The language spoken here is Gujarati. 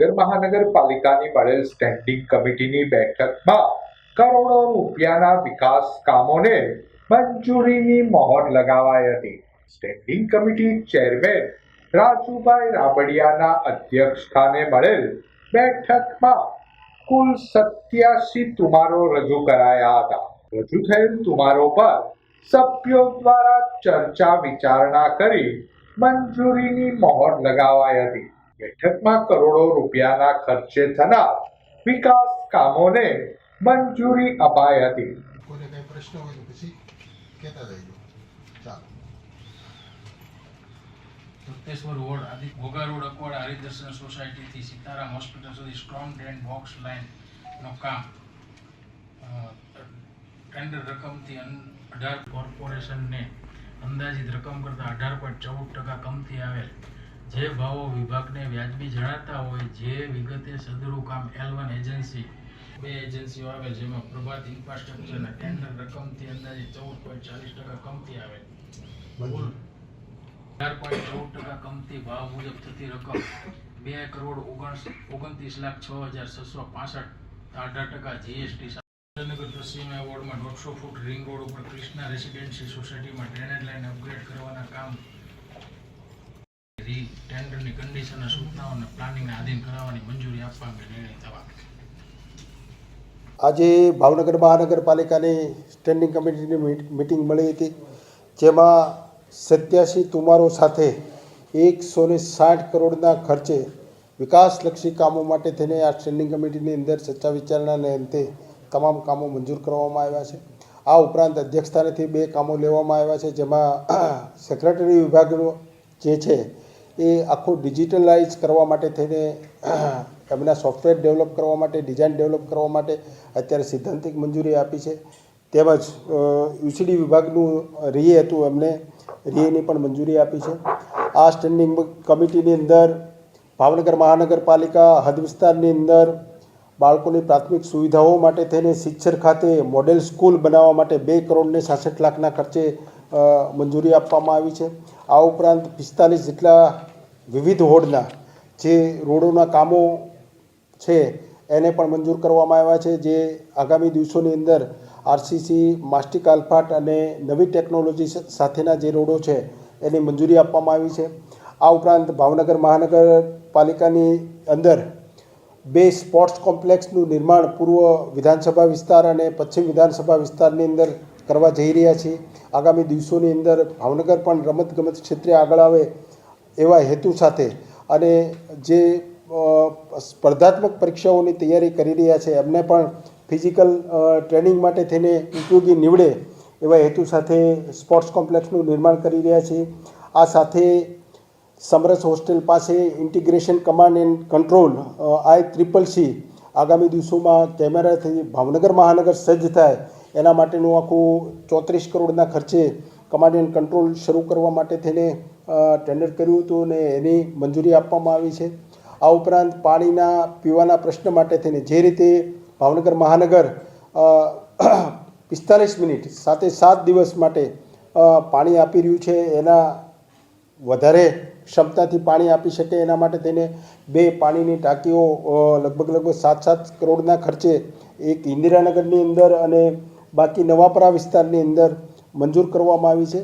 નગર મહાનગરપાલિકાની મળેલ સ્ટેન્ડિંગ કમિટીની બેઠકમાં કરોડો રૂપિયાના વિકાસ કામોને મંજૂરીની મહોર લગાવાઈ હતી. સ્ટેન્ડિંગ કમિટી ચેરમેન રાજુભાઈ રાબડિયાના અધ્યક્ષ મળેલ બેઠકમાં કુલ સત્યાસી તુમારો રજૂ કરાયા હતા. રજૂ થયેલ તુમારો પર સભ્યો દ્વારા ચર્ચા વિચારણા કરી મંજૂરીની મહોર લગાવાઈ હતી. બેઠકમાં કરોડો રૂપિયાના ખર્ચે થનાર વિકાસ કામોને મંજૂરી અપાઈ હતી. કોઈને કંઈ પ્રશ્ન હોય તો પછી કહેતા જઈજો ચાલો. તોતેશ્વર રોડ આદિ ઘોઘા રોડ અકવાડ હરિદર્શન સોસાયટીથી સીતારામ હોસ્પિટલ સુધી સ્ટ્રોંગ ડ્રેન બોક્સ લાઇનનું કામ. ટેન્ડર રકમથી અઢાર કોર્પોરેશનને અંદાજિત રકમ કરતાં અઢાર પોઈન્ટ ચૌદ ટકા કમથી આવેલ જે ભાવો વિભાગને વ્યાજબી જણાતા હોય, જે વિગતે સદરૂ કામ એલ વન એજન્સી બે એજન્સીઓ આવે જેમાં પ્રભાત ઇન્ફ્રાસ્ટ્રક્ચરના ટેન્ડર રકમથી અંદાજે ચૌદ પોઈન્ટ ચાલીસ ટકા કમતી આવે. ચાર પોઈન્ટ ચૌદ ટકા કમતી ભાવ મુજબ થતી રકમ. બે કરોડ ઓગણ ઓગણત્રીસ લાખ છ હજાર છસો પાસઠ અઢાર ટકા જીએસટી નગર પશ્ચિમ વોર્ડમાં દોઢસો ફૂટ રિંગ રોડ ઉપર ક્રિષ્ના રેસિડેન્સી સોસાયટીમાં ડ્રેનેજ લાઇન અપગ્રેડ કરવાના કામ રી ટેન્ડરની કન્ડિશન સૂચનાઓને પ્લાનિંગના આધીન કરાવવાની મંજૂરી આપવા અંગે નિર્ણય થવા આજે ભાવનગર મહાનગરપાલિકાની સ્ટેન્ડિંગ કમિટીની મીટ- મિટિંગ મળી હતી, જેમાં સત્યાસી તુમારો સાથે એકસો ને સાઠ કરોડના ખર્ચે વિકાસલક્ષી કામો માટે થઈને આ સ્ટેન્ડિંગ કમિટીની અંદર ચર્ચા વિચારણાને અંતે તમામ કામો મંજૂર કરવામાં આવ્યા છે. આ ઉપરાંત અધ્યક્ષસ્થાનેથી બે કામો લેવામાં આવ્યા છે, જેમાં સેક્રેટરી વિભાગનો જે છે એ આખું ડિજિટલાઇઝ કરવા માટે થઈને એમના સોફ્ટવેર ડેવલપ કરવા માટે ડિઝાઇન ડેવલપ કરવા માટે અત્યારે સિદ્ધાંતિક મંજૂરી આપી છે. તેમજ યુસીડી વિભાગનું રીએ હતું, એમને રીએની પણ મંજૂરી આપી છે. આ સ્ટેન્ડિંગ કમિટીની અંદર ભાવનગર મહાનગરપાલિકા હદ વિસ્તારની અંદર બાળકોની પ્રાથમિક સુવિધાઓ માટે થઈને શિક્ષર ખાતે મોડેલ સ્કૂલ બનાવવા માટે બે કરોડને સાસઠ લાખના ખર્ચે મંજૂરી આપવામાં આવી છે. આ ઉપરાંત પિસ્તાલીસ જેટલા વિવિધ હોડના જે રોડોના કામો છે, એને પણ મંજૂર કરવામાં આવ્યા છે, જે આગામી દિવસોની અંદર આરસીસી, માસ્ટિક આલ્ફાટ અને નવી ટેકનોલોજી સાથેના જે રોડો છે, એની મંજૂરી આપવામાં આવી છે. આ ઉપરાંત ભાવનગર મહાનગરપાલિકાની અંદર બે સ્પોર્ટ્સ કોમ્પ્લેક્સનું નિર્માણ પૂર્વ વિધાનસભા વિસ્તાર અને પશ્ચિમ વિધાનસભા વિસ્તારની અંદર કરવા જઈ રહ્યા છીએ. આગામી દિવસોની અંદર ભાવનગર પણ રમતગમત ક્ષેત્રે આગળ આવે એવા હેતુ સાથે અને જે સ્પર્ધાત્મક પરીક્ષાઓની તૈયારી કરી રહ્યા છે, એમને પણ ફિઝિકલ ટ્રેનિંગ માટે થઈને ઉપયોગી નીવડે એવા હેતુ સાથે સ્પોર્ટ્સ કોમ્પ્લેક્સનું નિર્માણ કરી રહ્યા છીએ. આ સાથે સમરસ હોસ્ટેલ પાસે integration command and control I triple C આગામી દિવસોમાં કેમેરાથી ભાવનગર મહાનગર સજ્જ થાય એના માટેનું આખું ચોત્રીસ કરોડના ખર્ચે કમાન્ડ એન્ડ કંટ્રોલ શરૂ કરવા માટે થઈને ટેન્ડર કર્યું હતું અને એની મંજૂરી આપવામાં આવી છે. આ ઉપરાંત પાણીના, પીવાના પ્રશ્ન માટે થઈને જે રીતે ભાવનગર મહાનગર પિસ્તાલીસ મિનિટ સાથે સાત દિવસ માટે પાણી આપી રહ્યું છે, એના વધારે ક્ષમતાથી પાણી આપી શકે એના માટે થઈને બે પાણીની ટાંકીઓ લગભગ લગભગ સાત સાત કરોડના ખર્ચે એક ઇન્દિરાનગરની અંદર અને બાકી નવાપરા વિસ્તારની અંદર મંજૂર કરવામાં આવી છે.